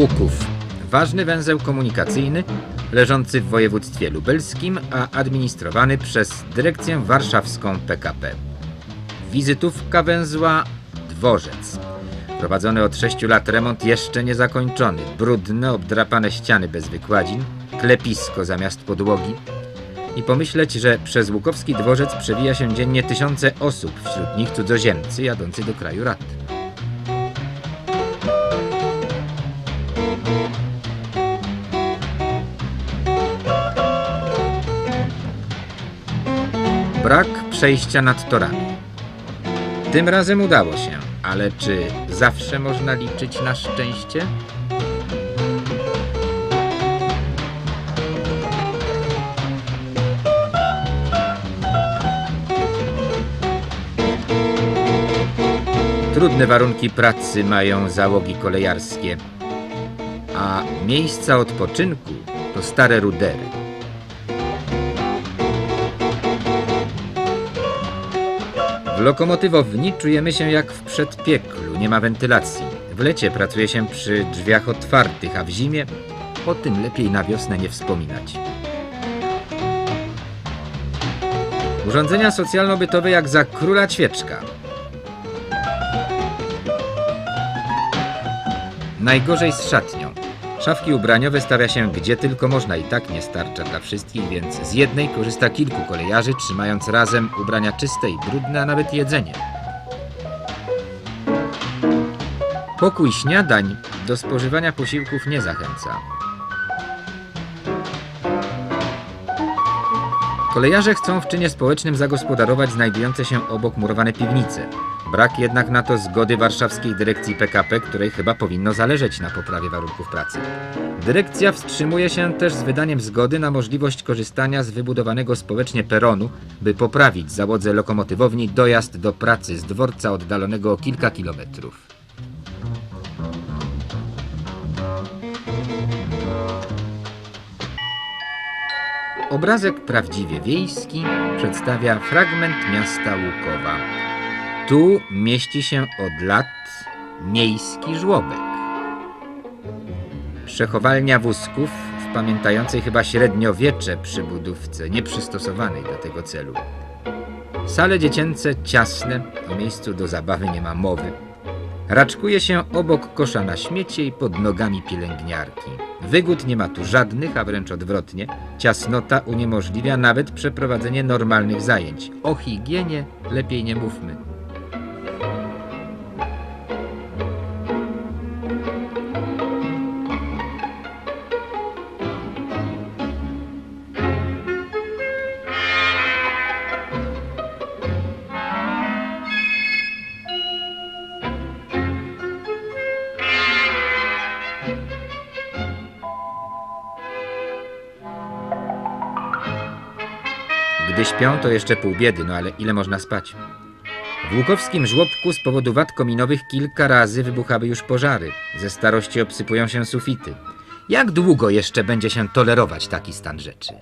Łuków. Ważny węzeł komunikacyjny leżący w województwie lubelskim, a administrowany przez dyrekcję warszawską PKP. Wizytówka węzła Dworzec. Prowadzony od 6 lat remont jeszcze niezakończony. Brudne, obdrapane ściany bez wykładzin, klepisko zamiast podłogi. I pomyśleć, że przez Łukowski dworzec przewija się dziennie tysiące osób, wśród nich cudzoziemcy jadący do kraju rad. Brak przejścia nad torami. Tym razem udało się, ale czy zawsze można liczyć na szczęście? Trudne warunki pracy mają załogi kolejarskie, a miejsca odpoczynku to stare rudery. W lokomotywowni czujemy się jak w przedpieklu, nie ma wentylacji. W lecie pracuje się przy drzwiach otwartych, a w zimie o tym lepiej na wiosnę nie wspominać. Urządzenia socjalno-bytowe jak za króla ćwieczka. Najgorzej z szatnią. Szafki ubraniowe stawia się gdzie tylko można i tak nie starcza dla wszystkich, więc z jednej korzysta kilku kolejarzy, trzymając razem ubrania czyste i brudne, a nawet jedzenie. Pokój śniadań do spożywania posiłków nie zachęca. Kolejarze chcą w czynie społecznym zagospodarować znajdujące się obok murowane piwnice. Brak jednak na to zgody warszawskiej dyrekcji PKP, której chyba powinno zależeć na poprawie warunków pracy. Dyrekcja wstrzymuje się też z wydaniem zgody na możliwość korzystania z wybudowanego społecznie peronu, by poprawić załodze lokomotywowni dojazd do pracy z dworca oddalonego o kilka kilometrów. Obrazek prawdziwie wiejski przedstawia fragment miasta Łukowa. Tu mieści się od lat miejski żłobek. Przechowalnia wózków w pamiętającej chyba średniowiecze przybudówce, nieprzystosowanej do tego celu. Sale dziecięce ciasne, o miejscu do zabawy nie ma mowy. Raczkuje się obok kosza na śmiecie i pod nogami pielęgniarki. Wygód nie ma tu żadnych, a wręcz odwrotnie. Ciasnota uniemożliwia nawet przeprowadzenie normalnych zajęć. O higienie lepiej nie mówmy. Gdy śpią, to jeszcze pół biedy, no ale ile można spać? W łukowskim żłobku z powodu wad kominowych kilka razy wybuchały już pożary. Ze starości obsypują się sufity. Jak długo jeszcze będzie się tolerować taki stan rzeczy?